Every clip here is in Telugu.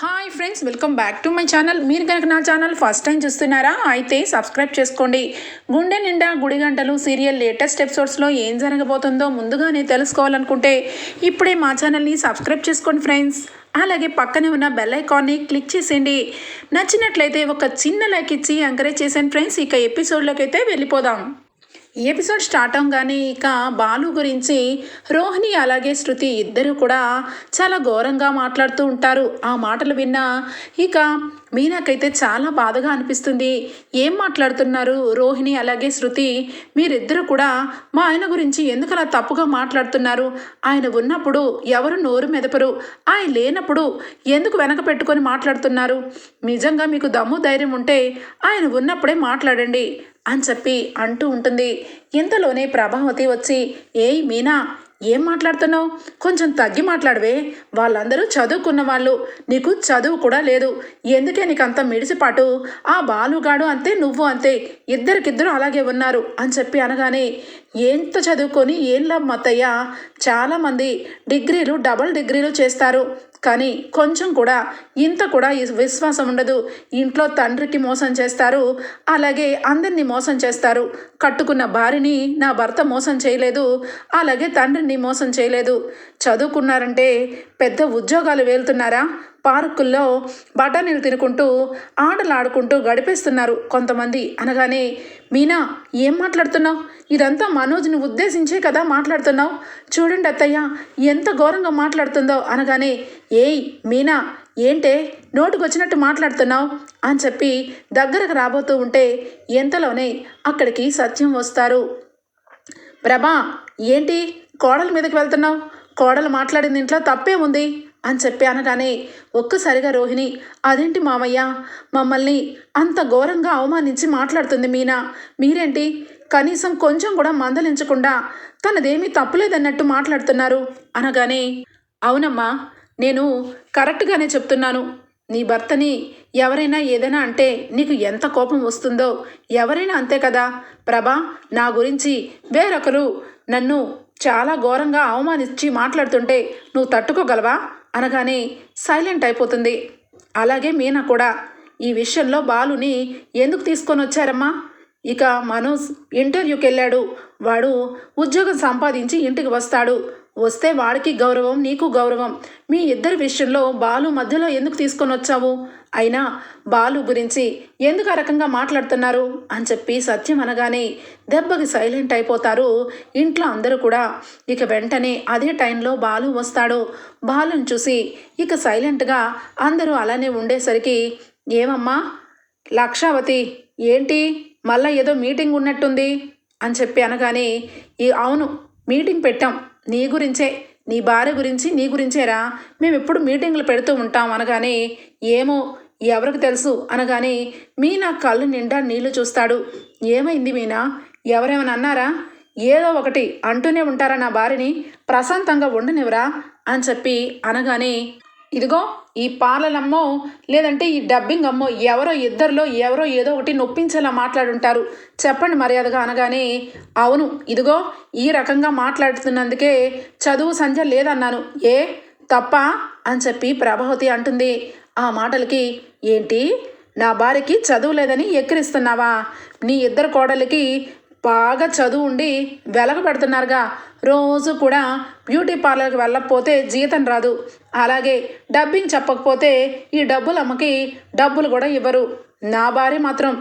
Hi friends welcome back to my channel మీరు కనుక నా ఛానల్ ఫస్ట్ టైం చూస్తున్నారా అయితే సబ్స్క్రైబ్ చేసుకోండి. గుండె నిండా గుడి గంటలు సీరియల్ లేటెస్ట్ ఎపిసోడ్స్లో ఏం జరగబోతుందో ముందుగానే తెలుసుకోవాలనుకుంటే ఇప్పుడే మా ఛానల్ని సబ్స్క్రైబ్ చేసుకోండి ఫ్రెండ్స్ అలాగే పక్కనే ఉన్న బెల్ ఐకాన్ని క్లిక్ చేసేయండి. నచ్చినట్లయితే ఒక చిన్న లైక్ ఇచ్చి ఎంకరేజ్ చేసాను ఫ్రెండ్స్ ఇక ఎపిసోడ్లోకి అయితే వెళ్ళిపోదాం. ఈ ఎపిసోడ్ స్టార్ట్ అవగానే ఇక బాలు గురించి రోహిణి అలాగే శృతి ఇద్దరు కూడా చాలా ఘోరంగా మాట్లాడుతూ ఉంటారు. ఆ మాటలు విన్నా ఇక మీనాకైతే చాలా బాధగా అనిపిస్తుంది. ఏం మాట్లాడుతున్నారు రోహిణి అలాగే శృతి? మీరిద్దరు కూడా మా ఆయన గురించి ఎందుకు అలా తప్పుగా మాట్లాడుతున్నారు? ఆయన ఉన్నప్పుడు ఎవరు నోరు మెదపరు? ఆయన లేనప్పుడు ఎందుకు వెనక పెట్టుకొని మాట్లాడుతున్నారు? నిజంగా మీకు దమ్ము ధైర్యం ఉంటే ఆయన ఉన్నప్పుడే మాట్లాడండి. అని చెప్పి అంటూ ఉంటుంది. ఇంతలోనే ప్రభావతి వచ్చి ఏయ్ మీనా ఏం మాట్లాడుతున్నావు? కొంచెం తగ్గి మాట్లాడవే. వాళ్ళందరూ చదువుకున్న వాళ్ళు. నీకు చదువు కూడా లేదు. ఎందుకే నీకు అంత మిడిసిపాటు? ఆ బాలుగాడు అంతే నువ్వు అంతే. ఇద్దరికిద్దరు అలాగే ఉన్నారు అని చెప్పి అనగానే ఎంత చదువుకొని ఏం లాభం చాలామంది డిగ్రీలు డబల్ డిగ్రీలు చేస్తారు. కానీ కొంచెం కూడా ఇంత కూడా విశ్వాసం ఉండదు. ఇంట్లో తండ్రికి మోసం చేస్తారు. అలాగే అందరినీ మోసం చేస్తారు. కట్టుకున్న భార్యని నా భర్త మోసం చేయలేదు. అలాగే తండ్రిని మోసం చేయలేదు. చదువుకున్నారంటే పెద్ద ఉద్యోగాలు వెళ్తున్నారా పార్కుల్లో బఠానీలు తినుకుంటూ ఆటలు ఆడుకుంటూ గడిపేస్తున్నారు కొంతమంది. అనగానే మీనా ఏం మాట్లాడుతున్నావు? ఇదంతా మనోజ్ని ఉద్దేశించే కదా మాట్లాడుతున్నావు? చూడండి అత్తయ్య ఎంత ఘోరంగా మాట్లాడుతుందో. అనగానే ఏయ్ మీనా ఏంటే? నోటుకొచ్చినట్టు మాట్లాడుతున్నావు? అని చెప్పి దగ్గరకు రాబోతూ ఉంటే ఎంతలోనే అక్కడికి సత్యం వస్తారు. ప్రభా ఏంటి? కోడల మీదకి వెళ్తున్నావు? కోడలు మాట్లాడిన ఇంట్లో తప్పే ఉంది అని చెప్పి అనగానే ఒక్కసారిగా రోహిణి అదేంటి మామయ్య? మమ్మల్ని అంత ఘోరంగా అవమానించి మాట్లాడుతుంది మీనా. మీరేంటి? కనీసం కొంచెం కూడా మందలించకుండా తనదేమీ తప్పులేదన్నట్టు మాట్లాడుతున్నారు. అనగానే అవునమ్మా నేను కరెక్ట్గానే చెప్తున్నాను. నీ భర్తని ఎవరైనా ఏదైనా అంటే నీకు ఎంత కోపం వస్తుందో ఎవరైనా అంతే కదా. ప్రభా నా గురించి వేరొకరు నన్ను చాలా ఘోరంగా అవమానించి మాట్లాడుతుంటే నువ్వు తట్టుకోగలవా? అనగానే సైలెంట్ అయిపోతుంది. అలాగే మీనా కూడా ఈ విషయంలో బాలుని ఎందుకు తీసుకొని వచ్చారమ్మా? ఇక మనోజ్ ఇంటర్వ్యూకి వెళ్ళాడు వాడు ఉద్యోగం సంపాదించి ఇంటికి వస్తాడు. వస్తే వాడికి గౌరవం నీకు గౌరవం. మీ ఇద్దరి విషయంలో బాలు మధ్యలో ఎందుకు తీసుకొని వచ్చావు? అయినా బాలు గురించి ఎందుకు ఆ రకంగా మాట్లాడుతున్నారు? అని చెప్పి సత్యం అనగానే దెబ్బకి సైలెంట్ అయిపోతారు. ఇంట్లో అందరూ కూడా ఇక వెంటనే అదే టైంలో బాలు వస్తాడు. బాలుని చూసి ఇక సైలెంట్గా అందరూ అలానే ఉండేసరికి ఏమమ్మా లక్షావతి ఏంటి? మళ్ళా ఏదో మీటింగ్ ఉన్నట్టుంది? అని చెప్పి అనగానే ఈ అవును మీటింగ్ పెట్టాం. నీ గురించే నీ భార్య గురించి నీ గురించేరా? మేము ఎప్పుడు మీటింగ్లు పెడుతూ ఉంటాం అనగానే ఏమో ఎవరికి తెలుసు అనగానే మీనా కళ్ళు నిండా నీళ్ళు చూస్తాడు. ఏమైంది మీనా? ఎవరేమని అన్నారా? ఏదో ఒకటి అంటూనే ఉంటారా నా భార్యని? ప్రశాంతంగా ఉండనివరా అని చెప్పి అనగానే ఇదిగో ఈ పాలనమ్మో లేదంటే ఈ డబ్బింగ్ అమ్మో ఎవరో ఇద్దరిలో ఎవరో ఏదో ఒకటి నొప్పించేలా మాట్లాడుంటారు. చెప్పండి మర్యాదగా అనగానే అవును ఇదిగో ఈ రకంగా మాట్లాడుతున్నందుకే చదువు సంధ్య లేదన్నాను. ఏ? తప్ప? అని చెప్పి ప్రభావతి అంటుంది. ఆ మాటలకి ఏంటి? నా భార్యకి చదువు లేదని ఎక్కిరిస్తున్నావా? నీ ఇద్దరు కోడలికి బాగా చదువు ఉండి వెలగబెడుతున్నారుగా రోజు కూడా బ్యూటీ పార్లర్కి వెళ్ళకపోతే జీతం రాదు. అలాగే డబ్బింగ్ చెప్పకపోతే ఈ డబ్బులు అమ్మకి డబ్బులు కూడా ఇవ్వరు. నా భార్య మాత్రం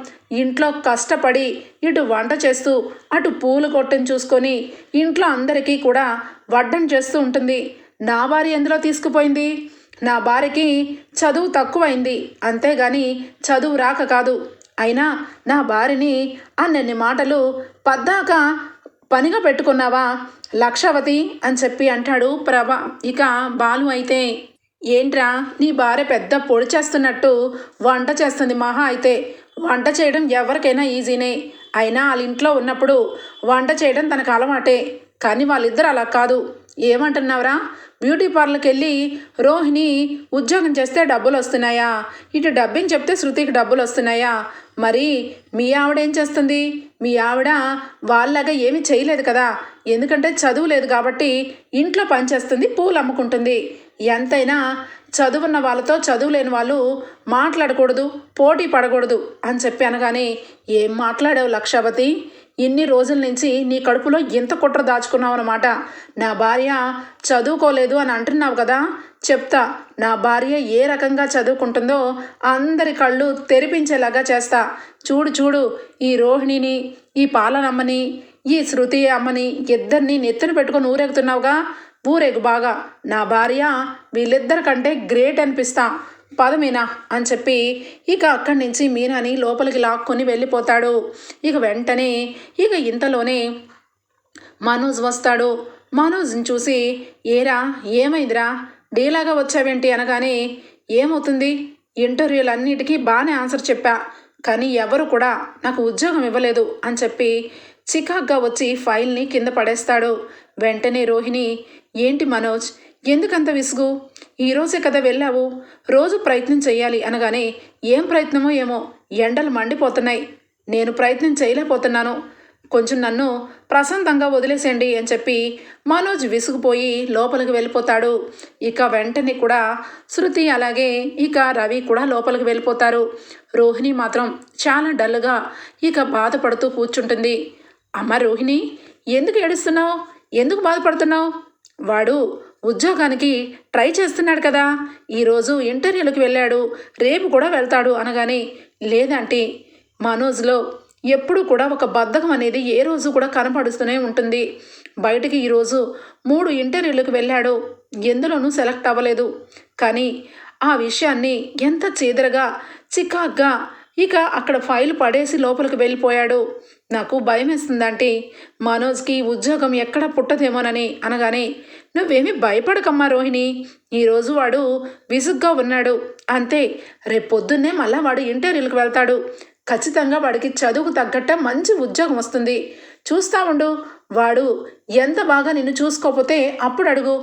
ఇంట్లో కష్టపడి ఇటు వంట చేస్తూ అటు పూలు కొట్టని చూసుకొని ఇంట్లో అందరికీ కూడా వడ్డం చేస్తూ ఉంటుంది. నా భార్య ఎందులో తీసుకుపోయింది? నా భార్యకి చదువు తక్కువైంది. అంతేగాని చదువు రాక కాదు. అయినా నా భార్యని అన్నన్ని మాటలు పద్దాక పనిగా పెట్టుకున్నావా? లక్షవతి అని చెప్పి అంటాడు ప్రభ. ఇక బాలు అయితే ఏంట్రా నీ భార్య పెద్ద పొడి చేస్తున్నట్టు వంట చేస్తుంది మహా అయితే. వంట చేయడం ఎవరికైనా ఈజీనే. అయినా వాళ్ళ ఇంట్లో ఉన్నప్పుడు వంట చేయడం తనకు అలవాటే. కానీ వాళ్ళిద్దరు అలా కాదు. ఏమంటున్నావురా? బ్యూటీ పార్లర్కి వెళ్ళి రోహిణి ఉద్యోగం చేస్తే డబ్బులు వస్తున్నాయా? ఇటు డబ్బింగ్ చెప్తే శృతికి డబ్బులు వస్తున్నాయా? మరి మీ ఆవిడ ఏం చేస్తుంది? మీ ఆవిడ వాళ్ళలాగా ఏమీ చేయలేదు కదా. ఎందుకంటే చదువు లేదు కాబట్టి ఇంట్లో పనిచేస్తుంది పూలు అమ్ముకుంటుంది. ఎంతైనా చదువున్న వాళ్ళతో చదువు లేని వాళ్ళు మాట్లాడకూడదు పోటీ పడకూడదు అని చెప్పి అనగానే ఏం మాట్లాడావు లక్షావతి? ఇన్ని రోజుల నుంచి నీ కడుపులో ఇంత కుట్ర దాచుకున్నావు అనమాట నా భార్య చదువుకోలేదు అని అంటున్నావు కదా? చెప్తా నా భార్య ఏ రకంగా చదువుకుంటుందో అందరి కళ్ళు తెరిపించేలాగా చేస్తా. చూడు చూడు ఈ రోహిణిని ఈ పాలనమ్మని ఈ శృతి అమ్మని ఇద్దరిని నెత్తిన పెట్టుకొని ఊరెగుతున్నావుగా? ఊరేగు బాగా. నా భార్య వీళ్ళిద్దరి కంటే గ్రేట్ అనిపిస్తా. పద మీనా అని చెప్పి ఇక అక్కడి నుంచి మీనాని లోపలికి లాక్కొని వెళ్ళిపోతాడు. ఇక వెంటనే ఇక ఇంతలోనే మనోజ్ వస్తాడు. మనోజ్ని చూసి ఏరా ఏమైందిరా? డీలాగా వచ్చావేంటి అనగానే ఏమవుతుంది? ఇంటర్వ్యూలన్నిటికీ బాగానే ఆన్సర్ చెప్పా. కానీ ఎవరు కూడా నాకు ఉద్యోగం ఇవ్వలేదు అని చెప్పి చికాగ్గా వచ్చి ఫైల్ని కింద పడేస్తాడు. వెంటనే రోహిణి ఏంటి మనోజ్? ఎందుకంత విసుగు? ఈరోజే కదా వెళ్ళావు. రోజు ప్రయత్నం చేయాలి అనగానే ఏం ప్రయత్నమో ఏమో ఎండలు మండిపోతున్నాయి. నేను ప్రయత్నం చేయలేకపోతున్నాను. కొంచెం నన్ను ప్రశాంతంగా వదిలేసేయండి అని చెప్పి మనోజ్ విసుగుపోయి లోపలికి వెళ్ళిపోతాడు. ఇక వెంటనే కూడా శృతి అలాగే ఇక రవి కూడా లోపలికి వెళ్ళిపోతారు. రోహిణి మాత్రం చాలా డల్గా ఇక బాధపడుతూ కూర్చుంటుంది. అమ్మ రోహిణి ఎందుకు ఏడుస్తున్నావు? ఎందుకు బాధపడుతున్నావు? వాడు ఉద్యోగానికి ట్రై చేస్తున్నాడు కదా. ఈరోజు ఇంటర్వ్యూలకు వెళ్ళాడు. రేపు కూడా వెళ్తాడు అనగానే లేదంటే మనోజ్లో ఎప్పుడు కూడా ఒక బద్ధకం అనేది ఏ రోజు కూడా కనపడుస్తూనే ఉంటుంది. బయటికి ఈరోజు మూడు ఇంటర్వ్యూలకు వెళ్ళాడు. ఎందులోనూ సెలెక్ట్ అవ్వలేదు. కానీ ఆ విషయాన్ని ఎంత చీదరగా చికాగ్గా ఇక అక్కడ ఫైల్ పడేసి లోపలికి వెళ్ళిపోయాడు. నాకు భయం వేస్తుందంటే మనోజ్కి ఉద్యోగం ఎక్కడ పుట్టదేమోనని. అనగానే నువ్వేమి భయపడకమ్మా రోహిణి. ఈరోజు వాడు విసుగ్గా ఉన్నాడు. అంతే రేపు పొద్దున్నే మళ్ళా వాడు ఇంటర్వ్యూలకు వెళ్తాడు. ఖచ్చితంగా వాడికి చదువుకు తగ్గట్ట మంచి ఉద్యోగం వస్తుంది. చూస్తా ఉండు వాడు ఎంత బాగా నిన్ను చూసుకోకపోతే అప్పుడు అడుగు.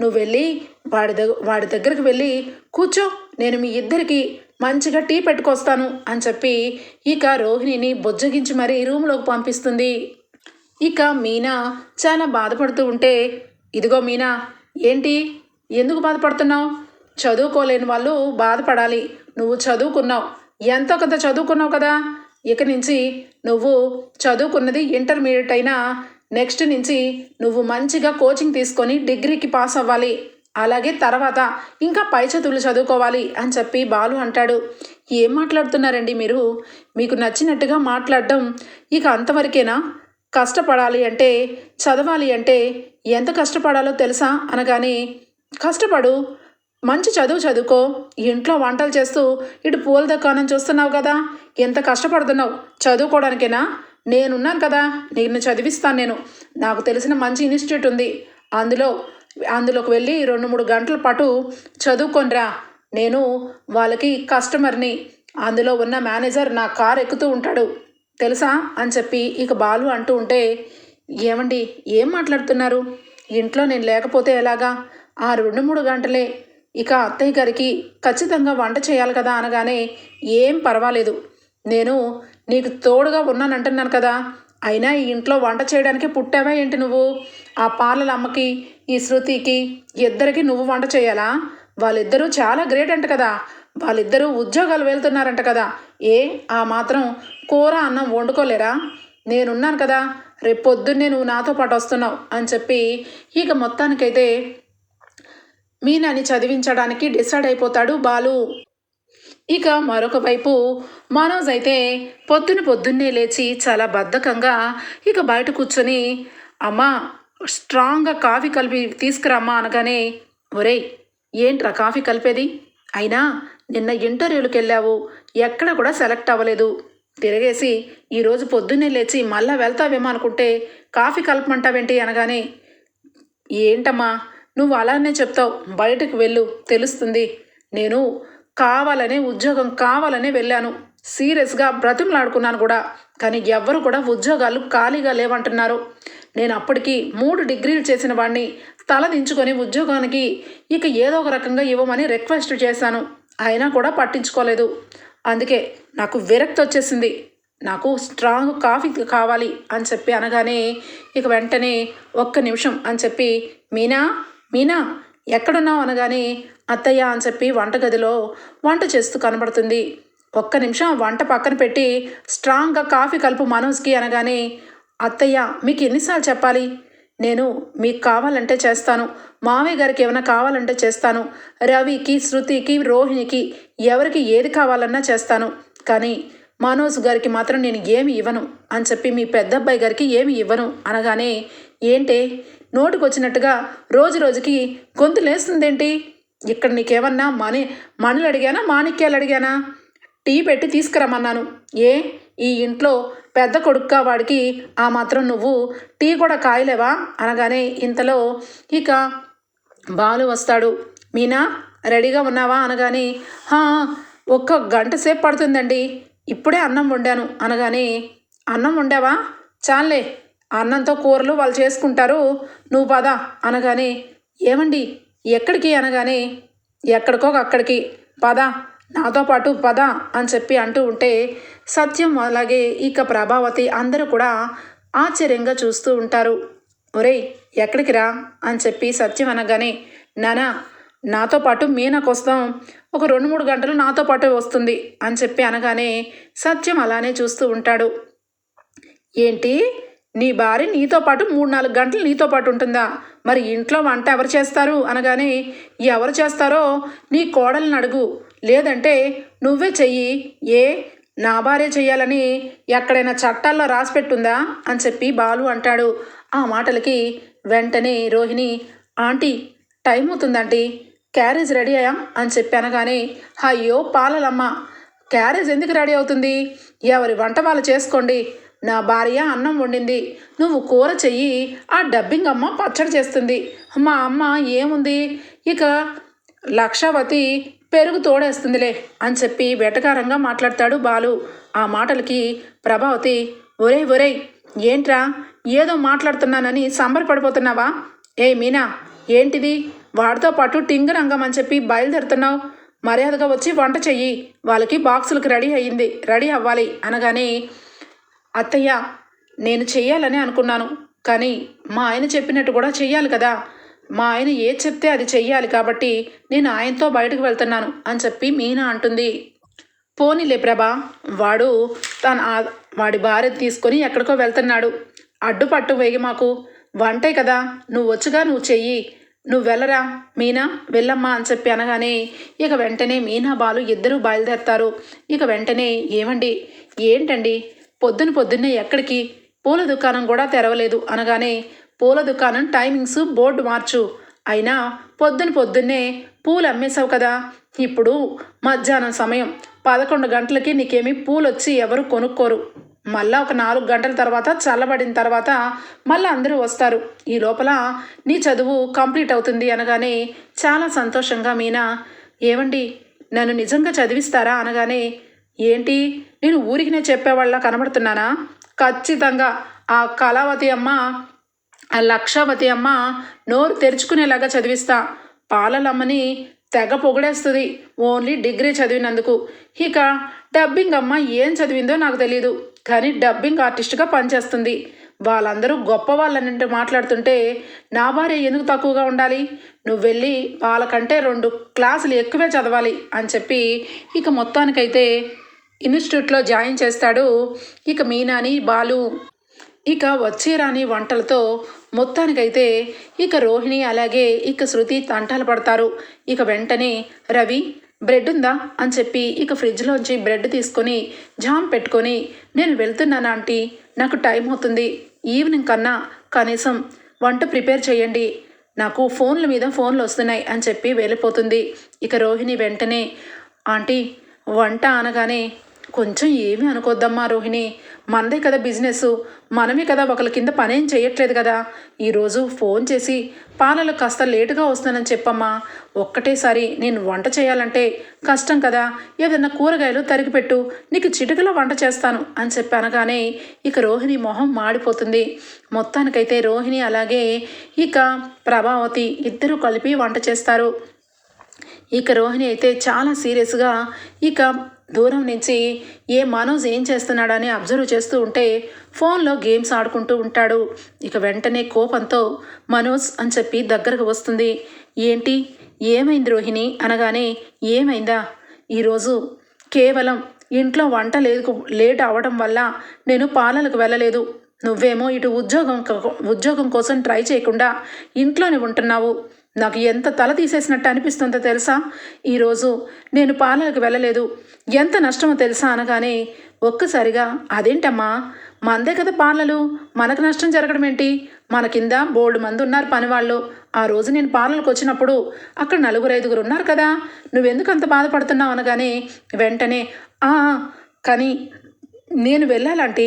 నువ్వు వెళ్ళి వాడి దగ్గర వాడి దగ్గరికి వెళ్ళి కూర్చో నేను మీ ఇద్దరికి మంచిగా టీ పెట్టుకొస్తాను అని చెప్పి ఇక రోహిణిని బొజ్జగించి మరీ రూమ్లోకి పంపిస్తుంది. ఇక మీనా చాలా బాధపడుతూ ఉంటే ఇదిగో మీనా ఏంటి? ఎందుకు బాధపడుతున్నావు? చదువుకోలేని వాళ్ళు బాధపడాలి. నువ్వు చదువుకున్నావు. ఎంతో కొంత చదువుకున్నావు కదా? ఇక నుంచి నువ్వు చదువుకున్నది ఇంటర్మీడియట్ అయినా నెక్స్ట్ నుంచి నువ్వు మంచిగా కోచింగ్ తీసుకొని డిగ్రీకి పాస్ అవ్వాలి. అలాగే తర్వాత ఇంకా పై చదువులు చదువుకోవాలి అని చెప్పి బాలు అంటాడు. ఏం మాట్లాడుతున్నారండి మీరు? మీకు నచ్చినట్టుగా మాట్లాడడం ఇక అంతవరకేనా? కష్టపడాలి అంటే చదవాలి అంటే ఎంత కష్టపడాలో తెలుసా? అనగానే కష్టపడు మంచి చదువు చదువుకో ఇంట్లో వంటలు చేస్తూ ఇటు పూల దుకాణం చూస్తున్నావు కదా ఎంత కష్టపడుతున్నావు? చదువుకోవడానికేనా? నేనున్నాను కదా నిన్ను చదివిస్తాను నేను. నాకు తెలిసిన మంచి ఇన్స్టిట్యూట్ ఉంది. అందులో అందులోకి వెళ్ళి రెండు మూడు గంటల పాటు చదువుకొనిరా నేను వాళ్ళకి కస్టమర్ని అందులో ఉన్న మేనేజర్ నా కార్ ఎక్కుతూ ఉంటాడు. తెలుసా అని చెప్పి ఇక బాలు అంటూ ఉంటే ఏమండి ఏం మాట్లాడుతున్నారు? ఇంట్లో నేను లేకపోతే ఎలాగా? ఆ రెండు మూడు గంటలే. ఇక అత్తయ్య గారికి ఖచ్చితంగా వంట చేయాలి కదా అనగానే ఏం పర్వాలేదు. నేను నీకు తోడుగా ఉన్నానంటున్నాను కదా. అయినా ఈ ఇంట్లో వంట చేయడానికి పుట్టావా ఏంటి నువ్వు? ఆ పాలల అమ్మకి ఈ శృతికి ఇద్దరికి నువ్వు వంట చేయాలా? వాళ్ళిద్దరూ చాలా గ్రేట్ అంట కదా. వాళ్ళిద్దరూ ఉద్యోగాలు వెళ్తున్నారంట కదా. ఏ ఆ మాత్రం కూర అన్నం వండుకోలేరా? నేనున్నాను కదా రేపు పొద్దున్నే నువ్వు నాతో పాటు వస్తున్నావు అని చెప్పి ఇక మొత్తానికైతే మీనాని చదివించడానికి డిసైడ్ అయిపోతాడు బాలు. ఇక మరొక వైపు మనోజ్ అయితే పొద్దున పొద్దున్నే లేచి చాలా బద్ధకంగా ఇక బయట కూర్చొని అమ్మా స్ట్రాంగ్గా కాఫీ కలిపి తీసుకురామ్మా అనగానే ఒరేయ్ ఏంట్రా కాఫీ కలిపేది? అయినా నిన్న ఇంటర్వ్యూలకు వెళ్ళావు ఎక్కడ కూడా సెలెక్ట్ అవ్వలేదు. తిరిగేసి ఈరోజు పొద్దున్నే లేచి మళ్ళా వెళ్తావేమో అనుకుంటే కాఫీ కలపమంటావేంటి అనగానే ఏంటమ్మా నువ్వు అలానే చెప్తావు. బయటకు వెళ్ళు. తెలుస్తుంది. నేను కావాలనే ఉద్యోగం కావాలనే వెళ్ళాను. సీరియస్గా బ్రతిమలాడుకున్నాను కూడా. కానీ ఎవ్వరు కూడా ఉద్యోగాలు ఖాళీగా లేవంటున్నారు. నేను అప్పటికి మూడు డిగ్రీలు చేసిన వాడిని తల దించుకొని ఉద్యోగానికి ఇక ఏదో ఒక రకంగా ఇవ్వమని రిక్వెస్ట్ చేశాను. అయినా కూడా పట్టించుకోలేదు. అందుకే నాకు విరక్తి వచ్చేసింది. నాకు స్ట్రాంగ్ కాఫీ కావాలి అని చెప్పి అనగానే ఇక వెంటనే ఒక్క నిమిషం అని చెప్పి మీనా మీనా ఎక్కడున్నావు? అనగానే అత్తయ్య అని చెప్పి వంటగదిలో వంట చేస్తూ కనబడుతుంది. ఒక్క నిమిషం వంట పక్కన పెట్టి స్ట్రాంగ్గా కాఫీ కలుపు మనోజ్కి అనగానే అత్తయ్య మీకు ఎన్నిసార్లు చెప్పాలి? నేను మీకు కావాలంటే చేస్తాను. మావయ్య గారికి ఏమైనా కావాలంటే చేస్తాను. రవికి శృతికి రోహిణికి ఎవరికి ఏది కావాలన్నా చేస్తాను. కానీ మనోజ్ గారికి మాత్రం నేను ఏమి ఇవ్వను అని చెప్పి మీ పెద్ద అబ్బాయి గారికి ఏమి ఇవ్వను అనగానే ఏంటే? నోటికి వచ్చినట్టుగా రోజు రోజుకి గొంతు లేస్తుందేంటి? ఇక్కడ నీకేమన్నా మనీ మనులు అడిగానా? మాణిక్యాలు అడిగానా? టీ పెట్టి తీసుకురమ్మన్నాను. ఏ? ఈ ఇంట్లో పెద్ద కొడుక్క వాడికి ఆ మాత్రం నువ్వు టీ కూడా కాయలేవా? అనగానే ఇంతలో ఇక బాలు వస్తాడు. మీనా రెడీగా ఉన్నావా? అనగానే ఒక్క గంట సేపు పడుతుందండి. ఇప్పుడే అన్నం వండాను. అనగానే అన్నం వండావా? చాలే అన్నంతో కూరలు వాళ్ళు చేసుకుంటారు. నువ్వు పద. అనగానే ఏమండి? ఎక్కడికి? అనగానే ఎక్కడికో అక్కడికి. పద. నాతో పాటు పద అని చెప్పి అంటూ ఉంటే సత్యం అలాగే ఇక ప్రభావతి అందరూ కూడా ఆశ్చర్యంగా చూస్తూ ఉంటారు. ఒరేయ్ ఎక్కడికి రా? అని చెప్పి సత్యం అనగానే నానా నాతో పాటు మీనాకు వస్తాం. ఒక రెండు మూడు గంటలు నాతో పాటు వస్తుంది అని చెప్పి అనగానే సత్యం అలానే చూస్తూ ఉంటాడు. ఏంటి? నీ భార్య నీతో పాటు మూడు నాలుగు గంటలు నీతో పాటు ఉంటుందా? మరి ఇంట్లో వంట ఎవరు చేస్తారు? అనగానే ఎవరు చేస్తారో నీ కోడలను అడుగు. లేదంటే నువ్వే చెయ్యి. ఏ? నా భార్య చెయ్యాలని ఎక్కడైనా చట్టాల్లో రాసిపెట్టుందా అని చెప్పి బాలు అంటాడు. ఆ మాటలకి వెంటనే రోహిణి ఆంటీ టైం అవుతుందంటీ క్యారేజ్ రెడీ అయ్యాం అని చెప్పి అనగానే అయ్యో పాలలమ్మ క్యారేజ్ ఎందుకు రెడీ అవుతుంది? ఎవరి వంట వాళ్ళు చేసుకోండి. నా భార్య అన్నం వండింది. నువ్వు కూర చెయ్యి. ఆ డబ్బింగ్ అమ్మ పచ్చడి చేస్తుంది. మా అమ్మ ఏముంది? ఇక లక్షావతి పెరుగు తోడేస్తుందిలే అని చెప్పి వెటకారంగా మాట్లాడతాడు బాలు. ఆ మాటలకి ప్రభావతి ఒరేయ్ ఒరే ఏంట్రా? ఏదో మాట్లాడుతున్నానని సంబరపడిపోతున్నావా ఏ మీనా ఏంటిది? వాడితో పాటు టింగు రంగం అని చెప్పి బయలుదేరుతున్నావు. మర్యాదగా వచ్చి వంట చెయ్యి. వాళ్ళకి బాక్సులకు రెడీ అయ్యింది రెడీ అవ్వాలి. అనగానే అత్తయ్య నేను చెయ్యాలని అనుకున్నాను. కానీ మా ఆయన చెప్పినట్టు కూడా చెయ్యాలి కదా. మా ఆయన ఏది చెప్తే అది చెయ్యాలి కాబట్టి నేను ఆయనతో బయటకు వెళ్తున్నాను అని చెప్పి మీనా అంటుంది. పోనీలే ప్రభా వాడు తన వాడి భార్య తీసుకొని ఎక్కడికో వెళ్తున్నాడు. అడ్డుపట్టు వేగి మాకు. వంటే కదా నువ్వు వచ్చుగా నువ్వు చెయ్యి. నువ్వు వెళ్ళరా? మీనా వెళ్ళమ్మా అని చెప్పి అనగానే ఇక వెంటనే మీనా బాలు ఇద్దరూ బయలుదేరతారు. ఇక వెంటనే ఏమండి? ఏంటండి? పొద్దున పొద్దున్నే ఎక్కడికి? పూల దుకాణం కూడా తెరవలేదు అనగానే పూల దుకాణం టైమింగ్స్ బోర్డు మార్చు. అయినా పొద్దున పొద్దున్నే పూలు అమ్మేశావు కదా. ఇప్పుడు మధ్యాహ్నం సమయం. పదకొండు గంటలకి నీకేమీ పూలు వచ్చి ఎవరు కొనుక్కోరు. మళ్ళా ఒక నాలుగు గంటల తర్వాత చల్లబడిన తర్వాత మళ్ళీ అందరూ వస్తారు. ఈ లోపల నీ చదువు కంప్లీట్ అవుతుంది అనగానే చాలా సంతోషంగా మీనా. ఏమండి నన్ను నిజంగా చదివిస్తారా అనగానే ఏంటి నేను ఊరికినే చెప్పేవాళ్ళ కనబడుతున్నానా? ఖచ్చితంగా. ఆ కళావతి అమ్మ లక్షావతి అమ్మ నోరు తెరుచుకునేలాగా చదివిస్తా. పాలలమ్మని తెగ పొగిడేస్తుంది. Only degree చదివినందుకు. ఇక డబ్బింగ్ అమ్మ ఏం చదివిందో నాకు తెలియదు కానీ డబ్బింగ్ ఆర్టిస్ట్గా పనిచేస్తుంది. వాళ్ళందరూ గొప్ప వాళ్ళనంటే మాట్లాడుతుంటే నా భార్య ఎందుకు తక్కువగా ఉండాలి? నువ్వు వెళ్ళి వాళ్ళకంటే రెండు క్లాసులు ఎక్కువే చదవాలి అని చెప్పి ఇక మొత్తానికైతే ఇన్స్టిట్యూట్లో జాయిన్ చేస్తాడు ఇక మీనాని బాలు. ఇక వచ్చే రాని వంటలతో మొత్తానికైతే ఇక రోహిణి అలాగే ఇక శృతి తంటాలు పడతారు. ఇక వెంటనే రవి బ్రెడ్ ఉందా? అని చెప్పి ఇక ఫ్రిడ్జ్లోంచి బ్రెడ్ తీసుకొని జామ్ పెట్టుకొని నేను వెళ్తున్నాను ఆంటీ నాకు టైం అవుతుంది ఈవినింగ్ కన్నా కనీసం వంట ప్రిపేర్ చేయండి నాకు ఫోన్ల మీద ఫోన్లు వస్తున్నాయి అని చెప్పి వెళ్ళిపోతుంది. ఇక రోహిణి వెంటనే ఆంటీ వంట అనగానే కొంచెం ఏమీ అనుకోద్దమ్మా రోహిణి. మనదే కదా బిజినెస్ మనమే కదా ఒకరి కింద పనేం చేయట్లేదు కదా. ఈరోజు ఫోన్ చేసి పాలలు కాస్త లేటుగా వస్తానని చెప్పమ్మా. ఒక్కటేసారి నేను వంట చేయాలంటే కష్టం కదా. ఏదైనా కూరగాయలు తరిగిపెట్టు నీకు చిటికలో వంట చేస్తాను అని చెప్పి అనగానే ఇక రోహిణి మొహం మాడిపోతుంది. మొత్తానికైతే రోహిణి అలాగే ఇక ప్రభావతి ఇద్దరూ కలిపి వంట చేస్తారు. ఇక రోహిణి అయితే చాలా సీరియస్గా ఇక దూరం నుంచి ఏ మనోజ్ ఏం చేస్తున్నాడని అబ్జర్వ్ చేస్తూ ఉంటే ఫోన్లో గేమ్స్ ఆడుకుంటూ ఉంటాడు. ఇక వెంటనే కోపంతో మనోజ్ అని చెప్పి దగ్గరకు వస్తుంది. ఏంటి? ఏమైంది రోహిణి? అనగానే ఏమైందా? ఈరోజు కేవలం ఇంట్లో వంట లేదు లేట్ అవ్వడం వల్ల నేను పాలలకు వెళ్ళలేదు. నువ్వేమో ఇటు ఉద్యోగం ఉద్యోగం కోసం ట్రై చేయకుండా ఇంట్లోనే ఉంటున్నావు. నాకు ఎంత తల తీసేసినట్టు అనిపిస్తుందో తెలుసా? ఈరోజు నేను పాలలకు వెళ్ళలేదు. ఎంత నష్టమో తెలుసా అనగానే ఒక్కసారిగా అదేంటమ్మా? మందే కదా పాలలు మనకు నష్టం జరగడం ఏంటి? మన కింద బోల్డ్ మంది ఉన్నారు పనివాళ్ళు. ఆ రోజు నేను పార్లర్కి వచ్చినప్పుడు అక్కడ నలుగురు ఐదుగురు ఉన్నారు కదా. నువ్వెందుకు అంత బాధపడుతున్నావు? అనగానే వెంటనే "ఆ, కానీ నేను వెళ్ళాలంటే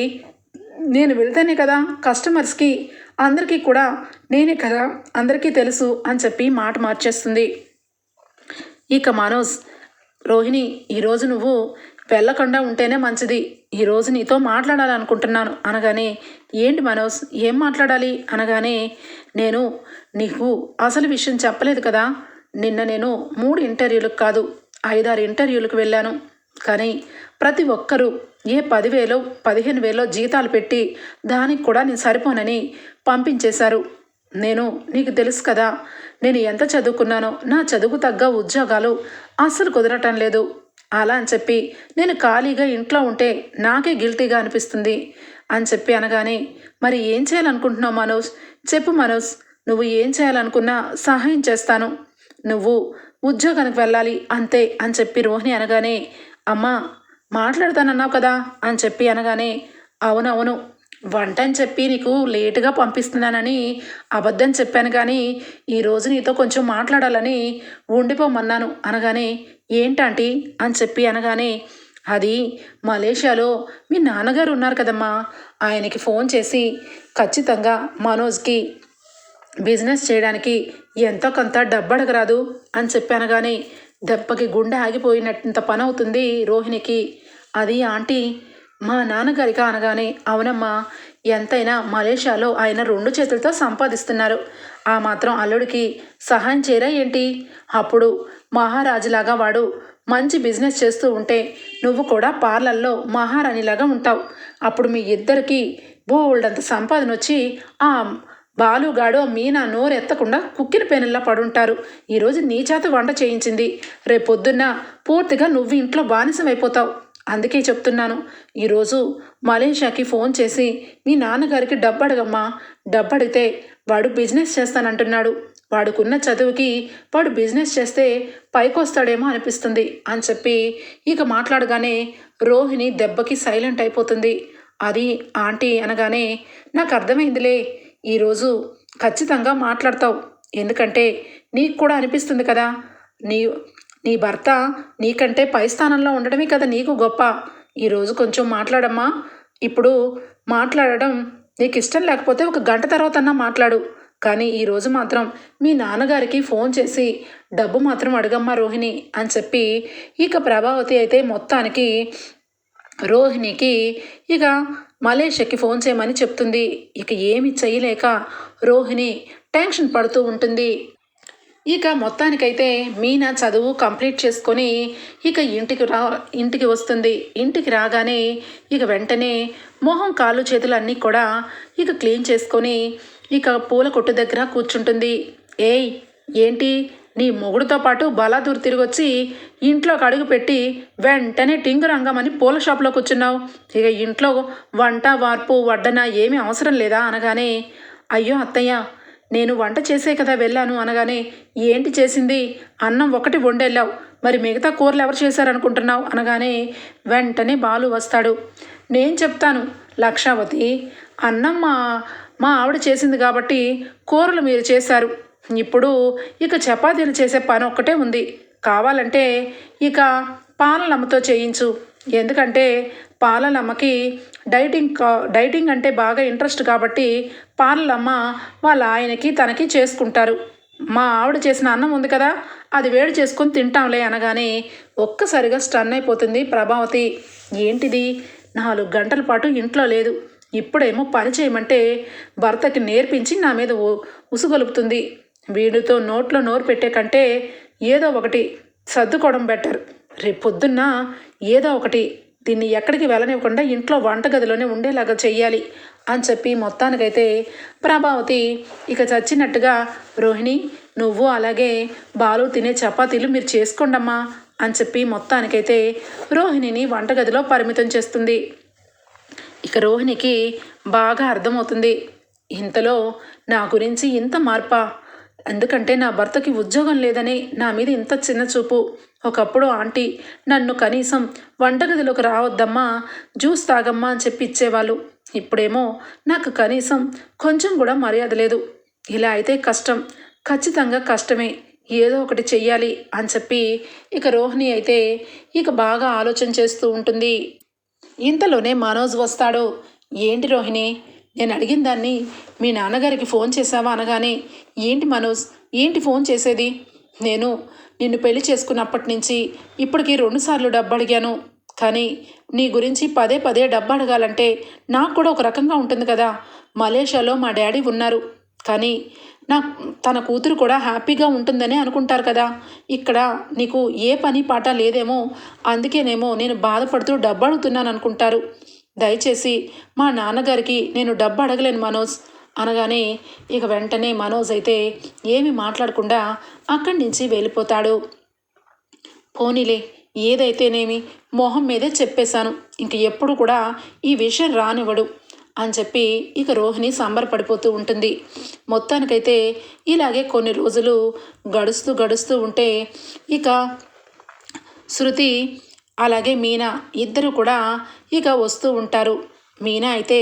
నేను వెళ్తేనే కదా కస్టమర్స్కి అందరికీ కూడా నేనే కదా అందరికీ తెలుసు అని చెప్పి మాట మార్చేస్తుంది. ఇక మనోజ్ రోహిణి ఈరోజు నువ్వు వెళ్ళకుండా ఉంటేనే మంచిది. ఈరోజు నీతో మాట్లాడాలనుకుంటున్నాను అనగానే ఏంటి మనోజ్ ఏం మాట్లాడాలి అనగానే నేను నీకు అసలు విషయం చెప్పలేదు కదా. నిన్న నేను మూడు ఇంటర్వ్యూలకు కాదు ఐదారు ఇంటర్వ్యూలకు వెళ్ళాను. కానీ ప్రతి ఒక్కరూ ఏ పదివేలో పదిహేను వేలో జీతాలు పెట్టి దానికి కూడా నేను సరిపోనని పంపించేశారు. నేను నీకు తెలుసు కదా నేను ఎంత చదువుకున్నానో నా చదువుకు తగ్గ ఉద్యోగాలు అస్సలు కుదరటం లేదు. అలా అని చెప్పి నేను ఖాళీగా ఇంట్లో ఉంటే నాకే గిల్టీగా అనిపిస్తుంది అని చెప్పి అనగానే మరి ఏం చేయాలనుకుంటున్నావు మనోజ్? చెప్పు మనోజ్ నువ్వు ఏం చేయాలనుకున్నా సహాయం చేస్తాను. నువ్వు ఉద్యోగానికి వెళ్ళాలి అంతే అని చెప్పి రోహిణి అనగానే అమ్మా మాట్లాడతానన్నావు కదా అని చెప్పి అనగానే అవునవును వంట అని చెప్పి నీకు లేటుగా పంపిస్తున్నానని అబద్ధం చెప్పాను కానీ ఈరోజు నీతో కొంచెం మాట్లాడాలని ఉండిపోమన్నాను అనగానే ఏంటంటి? అని చెప్పి అనగానే అది మలేషియాలో మీ నాన్నగారు ఉన్నారు కదమ్మా. ఆయనకి ఫోన్ చేసి ఖచ్చితంగా మనోజ్కి బిజినెస్ చేయడానికి ఎంతో కొంత డబ్బు అడగరాదు అని చెప్పాను కానీ దెబ్బకి గుండె ఆగిపోయినంత పని అవుతుంది రోహిణికి. అది ఆంటీ మా నాన్నగారికి అనగానే అవునమ్మా ఎంతైనా మలేషియాలో ఆయన రెండు చేతులతో సంపాదిస్తున్నారు. ఆ మాత్రం అల్లుడికి సహాయం చేయరా ఏంటి? అప్పుడు మహారాజులాగా వాడు మంచి బిజినెస్ చేస్తూ ఉంటే నువ్వు కూడా పార్లర్లో మహారాణిలాగా ఉంటావు. అప్పుడు మీ ఇద్దరికి బోల్డంత సంపాదన వచ్చి ఆ బాలుగాడు ఆ మీనా నోరెత్తకుండా కుక్కిన పెనుల్లా పడుంటారు. ఈరోజు నీ చేత వంట చేయించింది. రేపొద్దున్న పూర్తిగా నువ్వు ఇంట్లో బానిసమైపోతావు. అందుకే చెప్తున్నాను. ఈరోజు మలేషియాకి ఫోన్ చేసి మీ నాన్నగారికి డబ్బు అడగమ్మా డబ్బు అడిగితే వాడు బిజినెస్ చేస్తానంటున్నాడు. వాడుకున్న చదువుకి వాడు బిజినెస్ చేస్తే పైకొస్తాడేమో అనిపిస్తుంది అని చెప్పి ఇక మాట్లాడగానే రోహిణి దెబ్బకి సైలెంట్ అయిపోతుంది. అది ఆంటీ అనగానే నాకు అర్థమైందిలే. ఈరోజు ఖచ్చితంగా మాట్లాడతావు. ఎందుకంటే నీకు కూడా అనిపిస్తుంది కదా. నీ నీ భర్త నీకంటే పై స్థానంలో ఉండడమే కదా నీకు గొప్ప. ఈరోజు కొంచెం మాట్లాడమ్మా. ఇప్పుడు మాట్లాడడం నీకు ఇష్టం లేకపోతే ఒక గంట తర్వాత అన్నా మాట్లాడు. కానీ ఈరోజు మాత్రం మీ నాన్నగారికి ఫోన్ చేసి డబ్బు మాత్రం అడగమ్మా రోహిణి అని చెప్పి ఇక ప్రభావతి అయితే మొత్తానికి రోహిణికి ఇక మలేషియాకి ఫోన్ చేయమని చెప్తుంది. ఇక ఏమి చేయలేక రోహిణి టెన్షన్ పడుతూ ఉంటుంది. ఇక మొత్తానికైతే మీనా చదువు కంప్లీట్ చేసుకొని ఇక ఇంటికి రా ఇంటికి వస్తుంది. ఇంటికి రాగానే ఇక వెంటనే మొహం కాళ్ళు చేతులు అన్నీ కూడా ఇక క్లీన్ చేసుకొని ఇక పూల కొట్టు దగ్గర కూర్చుంటుంది. ఏయ్ ఏంటి? నీ మొగుడుతో పాటు బలాదూర్ తిరిగి వచ్చి ఇంట్లోకి అడుగు పెట్టి వెంటనే టింగు రంగమని పూల షాప్లో కూర్చున్నావు. ఇక ఇంట్లో వంట వార్పు వడ్డన ఏమీ అవసరం లేదా అనగానే అయ్యో అత్తయ్య నేను వంట చేసే కదా వెళ్ళాను అనగానే ఏంటి చేసింది? అన్నం ఒకటి వండెళ్ళావు మరి మిగతా కూరలు ఎవరు చేశారనుకుంటున్నావు? అనగానే వెంటనే బాలు వస్తాడు. నేను చెప్తాను లక్షావతి అన్నం మా మా ఆవిడ చేసింది కాబట్టి కూరలు మీరు చేశారు. ఇప్పుడు ఇక చపాతీలు చేసే పని ఒక్కటే ఉంది. కావాలంటే ఇక పాలనమ్మతో చేయించు. ఎందుకంటే పాలలమ్మకి డైటింగ్ కా- డైటింగ్ అంటే బాగా ఇంట్రెస్ట్ కాబట్టి పాలలమ్మ వాళ్ళ ఆయనకి తనకి చేసుకుంటారు. మా ఆవిడ చేసిన అన్నం ఉంది కదా అది వేడి చేసుకొని తింటాంలే అనగానే ఒక్కసారిగా స్టన్ అయిపోతుంది ప్రభావతి. ఏంటిది? నాలుగు గంటల పాటు ఇంట్లో లేదు. ఇప్పుడేమో పని చేయమంటే భర్తకి నేర్పించి నా మీద ఉ- ఉసుగొలుపుతుంది. వీడితో నోట్లో నోరు పెట్టే కంటే ఏదో ఒకటి సర్దుకోవడం బెటర్. రేపొద్దున్న పొద్దున్న ఏదో ఒకటి దీన్ని ఎక్కడికి వెళ్ళనివ్వకుండా ఇంట్లో వంటగదిలోనే ఉండేలాగా చెయ్యాలి అని చెప్పి మొత్తానికైతే ప్రభావతి ఇక చచ్చినట్టుగా రోహిణి నువ్వు అలాగే బాలు తినే చపాతీలు మీరు చేసుకోండమ్మా అని చెప్పి మొత్తానికైతే రోహిణిని వంటగదిలో పరిమితం చేస్తుంది. ఇక రోహిణికి బాగా అర్థమవుతుంది. ఇంతలో నా గురించి ఇంత మార్పా? ఎందుకంటే నా భర్తకి ఉద్యోగం లేదని నా మీద ఇంత చిన్న చూపు. ఒకప్పుడు ఆంటీ నన్ను కనీసం వంటగదిలోకి రావద్దమ్మా జ్యూస్ తాగమ్మా అని చెప్పి ఇచ్చేవాళ్ళు. ఇప్పుడేమో నాకు కనీసం కొంచెం కూడా మర్యాద లేదు. ఇలా అయితే కష్టం ఖచ్చితంగా కష్టమే. ఏదో ఒకటి చెయ్యాలి అని చెప్పి ఇక రోహిణి అయితే ఇక బాగా ఆలోచన చేస్తూ ఉంటుంది. ఇంతలోనే మనోజ్ వస్తాడు. ఏంటి రోహిణి? నేను అడిగిన దాన్ని మీ నాన్నగారికి ఫోన్ చేశావా అనగానే ఏంటి మనోజ్? ఏంటి ఫోన్ చేసేది? నేను నిన్ను పెళ్ళి చేసుకున్నప్పటి నుంచి ఇప్పటికీ రెండుసార్లు డబ్బు అడిగాను. కానీ నీ గురించి పదే పదే డబ్బు అడగాలంటే నాకు కూడా ఒక రకంగా ఉంటుంది కదా. మలేషియాలో మా డాడీ ఉన్నారు. కానీ నా తన కూతురు కూడా హ్యాపీగా ఉంటుందని అనుకుంటారు కదా. ఇక్కడ నీకు ఏ పని పాట లేదేమో అందుకేనేమో నేను బాధపడుతూ డబ్బు అడుగుతున్నాను అనుకుంటారు. దయచేసి మా నాన్నగారికి నేను డబ్బు అడగలేను మనోజ్ అనగానే ఇక వెంటనే మనోజ్ అయితే ఏమి మాట్లాడకుండా అక్కడి నుంచి వెళ్ళిపోతాడు. పోనీలే ఏదైతేనేమి మొహం మీదే చెప్పేశాను. ఇంక ఎప్పుడు కూడా ఈ విషయం రానివ్వడు అని చెప్పి ఇక రోహిణి సంబరపడిపోతూ ఉంటుంది. మొత్తానికైతే ఇలాగే కొన్ని రోజులు గడుస్తూ గడుస్తూ ఉంటే ఇక శృతి అలాగే మీనా ఇద్దరు కూడా ఇక వస్తూ ఉంటారు. మీనా అయితే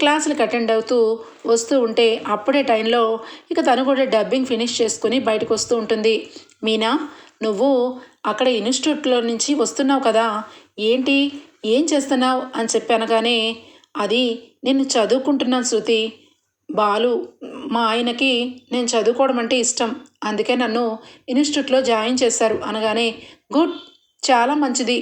క్లాసులకు అటెండ్ అవుతూ వస్తూ ఉంటే అప్పుడే టైంలో ఇక తను కూడా డబ్బింగ్ ఫినిష్ చేసుకుని బయటకు వస్తూ ఉంటుంది. మీనా నువ్వు అక్కడ ఇన్స్టిట్యూట్లో నుంచి వస్తున్నావు కదా ఏంటి ఏం చేస్తున్నావు అని చెప్పి అనగానే అది నేను చదువుకుంటున్నాను శృతి. బాలు మా ఆయనకి నేను చదువుకోవడం అంటే ఇష్టం అందుకే నన్ను ఇన్స్టిట్యూట్లో జాయిన్ చేశారు అనగానే గుడ్ చాలా మంచిది.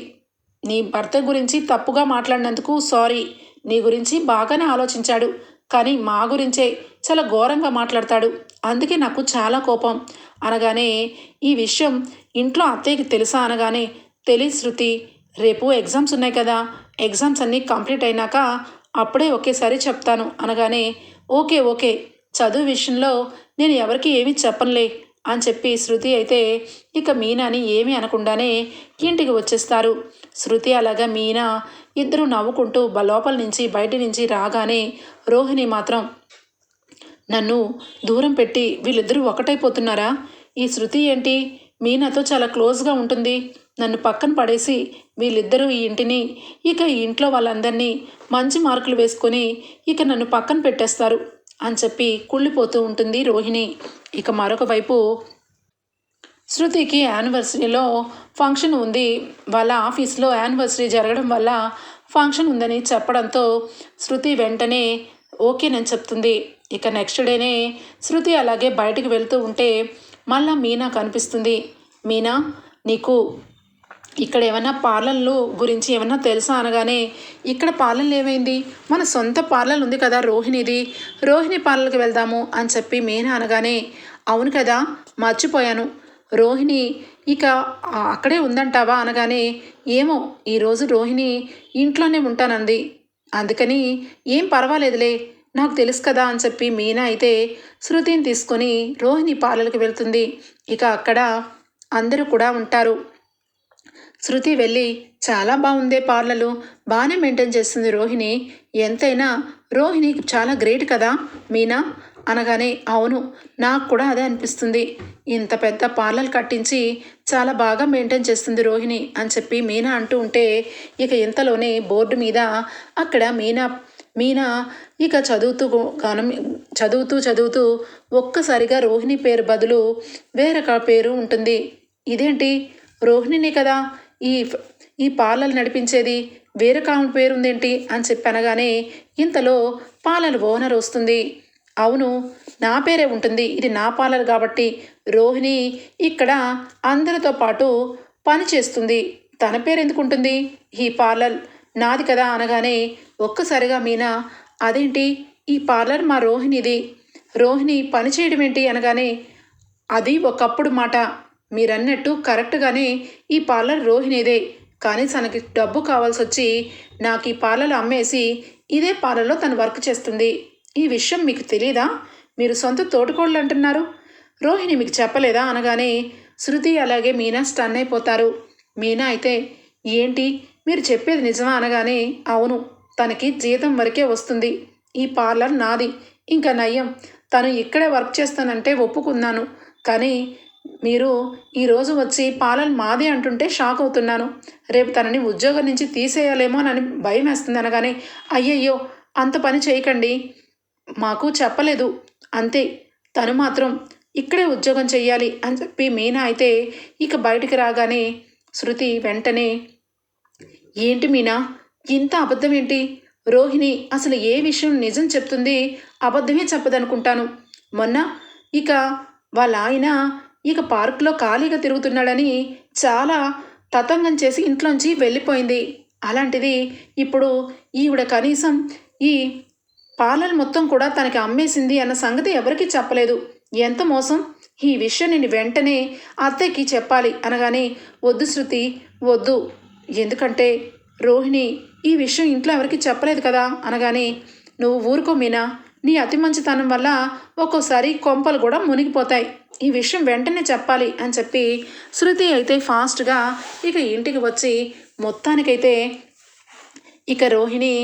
నీ భర్త గురించి తప్పుగా మాట్లాడినందుకు సారీ. నీ గురించి బాగానే ఆలోచించాడు. కానీ మా గురించే చాలా ఘోరంగా మాట్లాడతాడు. అందుకే నాకు చాలా కోపం. అనగానే ఈ విషయం ఇంట్లో అత్తయ్యకి తెలుసా అనగానే తెలియదు శృతి రేపు ఎగ్జామ్స్ ఉన్నాయి కదా. ఎగ్జామ్స్ అన్నీ కంప్లీట్ అయినాక అప్పుడే ఒకేసారి చెప్తాను. అనగానే ఓకే ఓకే. చదువు విషయంలో నేను ఎవరికి ఏమీ చెప్పనులే. అని చెప్పి శృతి అయితే ఇక మీనాని ఏమీ అనకుండానే ఇంటికి వచ్చేస్తారు. శృతి అలాగా మీనా ఇద్దరు నవ్వుకుంటూ లోపల నుంచి బయట నుంచి రాగానే రోహిణి మాత్రం నన్ను దూరం పెట్టి వీళ్ళిద్దరూ ఒకటైపోతున్నారా? ఈ శృతి ఏంటి? మీనాతో చాలా క్లోజ్గా ఉంటుంది. నన్ను పక్కన పడేసి వీళ్ళిద్దరూ ఈ ఇంటిని ఇక ఈ ఇంట్లో వాళ్ళందరినీ మంచి మార్కులు వేసుకొని ఇక నన్ను పక్కన పెట్టేస్తారు. అని చెప్పి కుళ్ళిపోతూ ఉంటుంది రోహిణి. ఇక మరొక వైపు శృతికి యానివర్సరీలో ఫంక్షన్ ఉంది. వాళ్ళ ఆఫీస్లో యానివర్సరీ జరగడం వల్ల ఫంక్షన్ ఉందని చెప్పడంతో శృతి వెంటనే ఓకేనని చెప్తుంది. ఇక నెక్స్ట్ డేనే శృతి అలాగే బయటికి వెళ్తూ ఉంటే మళ్ళా మీనా కనిపిస్తుంది. మీనా నీకు ఇక్కడ ఏమైనా పార్లర్లు గురించి ఏమన్నా తెలుసా అనగానే ఇక్కడ పార్లర్లు ఏమైంది? మన సొంత పార్లర్ ఉంది కదా రోహిణిది. రోహిణి పార్లర్కి వెళ్దాము అని చెప్పి మీనా అనగానే అవును కదా మర్చిపోయాను. రోహిణి ఇక అక్కడే ఉందంటావా అనగానే ఏమో ఈరోజు రోహిణి ఇంట్లోనే ఉంటానంది. అందుకని ఏం పర్వాలేదులే నాకు తెలుసు కదా అని చెప్పి మీనా అయితే శృతిని తీసుకొని రోహిణి పార్లర్కి వెళ్తుంది. ఇక అక్కడ అందరూ కూడా ఉంటారు. శృతి వెళ్ళి చాలా బాగుందే పార్లలు. బాగానే మెయింటైన్ చేస్తుంది రోహిణి. ఎంతైనా రోహిణి చాలా గ్రేట్ కదా మీనా? అనగానే అవును నాకు కూడా అదే అనిపిస్తుంది. ఇంత పెద్ద పార్లర్ కట్టించి చాలా బాగా మెయింటైన్ చేస్తుంది రోహిణి అని చెప్పి మీనా అంటూ ఉంటే ఇక ఇంతలోనే బోర్డు మీద అక్కడ మీనా మీనా ఇక చదువుతూ గానం చదువుతూ చదువుతూ ఒక్కసారిగా రోహిణి పేరు బదులు వేరొక పేరు ఉంటుంది. ఇదేంటి? రోహిణిని కదా. ఈ ఈ పాలలు నడిపించేది వేరే కామె పేరుందేంటి అని చెప్పి అనగానే ఇంతలో పాలల ఓనర్ వస్తుంది. అవును నా పేరే ఉంటుంది. ఇది నా పార్లర్ కాబట్టి రోహిణి ఇక్కడ అందరితో పాటు పని చేస్తుంది. తన పేరు ఎందుకు ఉంటుంది? ఈ పార్లర్ నాది కదా అనగానే ఒక్కసారిగా మీనా అదేంటి? ఈ పార్లర్ మా రోహిణిది. రోహిణి పని చేయడం ఏంటి అనగానే అది ఒకప్పుడు మాట. మీరన్నట్టు కరెక్ట్గానే ఈ పార్లర్ రోహిణిదే. కానీ తనకి డబ్బు కావాల్సి వచ్చి నాకు ఈ పార్లర్ అమ్మేసి ఇదే పార్లర్లో తను వర్క్ చేస్తుంది. ఈ విషయం మీకు తెలీదా? మీరు సొంత తోటకోళ్ళు అంటున్నారు. రోహిణి మీకు చెప్పలేదా అనగానే శృతి అలాగే మీనా స్టన్ అయిపోతారు. మీనా అయితే ఏంటి? మీరు చెప్పేది నిజమా? అనగానే అవును తనకి జీతం వరకే వస్తుంది. ఈ పార్లర్ నాది. ఇంకా నయ్యం తను ఇక్కడే వర్క్ చేస్తానంటే ఒప్పుకున్నాను. కానీ మీరు ఈరోజు వచ్చి పాలన మాది అంటుంటే షాక్ అవుతున్నాను. రేపు తనని ఉద్యోగం నుంచి తీసేయాలేమోనని భయం వేస్తుంది అనగానే అయ్యయ్యో అంత పని చేయకండి. మాకు చెప్పలేదు. అంతే. తను మాత్రం ఇక్కడే ఉద్యోగం చెయ్యాలి అని చెప్పి మీనా అయితే ఇక బయటికి రాగానే శృతి వెంటనే ఏంటి మీనా? ఇంత అబద్ధం ఏంటి? రోహిణి అసలు ఏ విషయం నిజం చెప్తుంది? అబద్ధమే చెప్పదనుకుంటాను. మొన్న ఇక వాళ్ళ ఆయన ఇక పార్కులో ఖాళీగా తిరుగుతున్నాడని చాలా తతంగం చేసి ఇంట్లోంచి వెళ్ళిపోయింది. అలాంటిది ఇప్పుడు ఈవిడ కనీసం ఈ పాలలు మొత్తం కూడా తనకి అమ్మేసింది అన్న సంగతి ఎవరికీ చెప్పలేదు. ఎంత మోసం? ఈ విషయం నేను వెంటనే అత్తయ్యకి చెప్పాలి అనగానే వద్దు శృతి వద్దు. ఎందుకంటే రోహిణి ఈ విషయం ఇంట్లో ఎవరికి చెప్పలేదు కదా? అనగానే నువ్వు ఊరుకో మీనా. నీ అతి మంచితనం వల్ల ఒక్కోసారి కొంపలు కూడా మునిగిపోతాయి. ఈ విషయం వెంటనే చెప్పాలి అని చెప్పి శృతి అయితే ఫాస్ట్గా ఇక ఇంటికి వచ్చి మొత్తానికైతే ఇక రోహిణి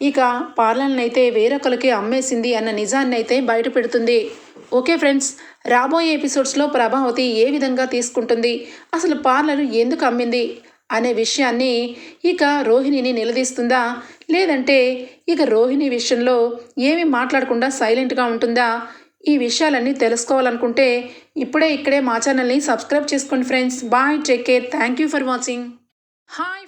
ఇక పార్లర్ని అయితే వేరొకరికి అమ్మేసింది అన్న నిజాన్ని అయితే బయట పెడుతుంది ఓకే ఫ్రెండ్స్ రాబోయే ఎపిసోడ్స్లో ప్రభావతి ఏ విధంగా తీసుకుంటుంది అసలు పార్లర్ ఎందుకు అమ్మింది అనే విషయాన్ని ఇక రోహిణిని నిలదీస్తుందా లేదంటే ఇక రోహిణి విషయంలో ఏమి మాట్లాడకుండా సైలెంట్గా ఉంటుందా ఈ విషయాలన్నీ తెలుసుకోవాలనుకుంటే ఇప్పుడే ఇక్కడే మా ఛానల్ని సబ్స్క్రైబ్ చేసుకోండి friends. Bye take care. Thank you for watching. Hi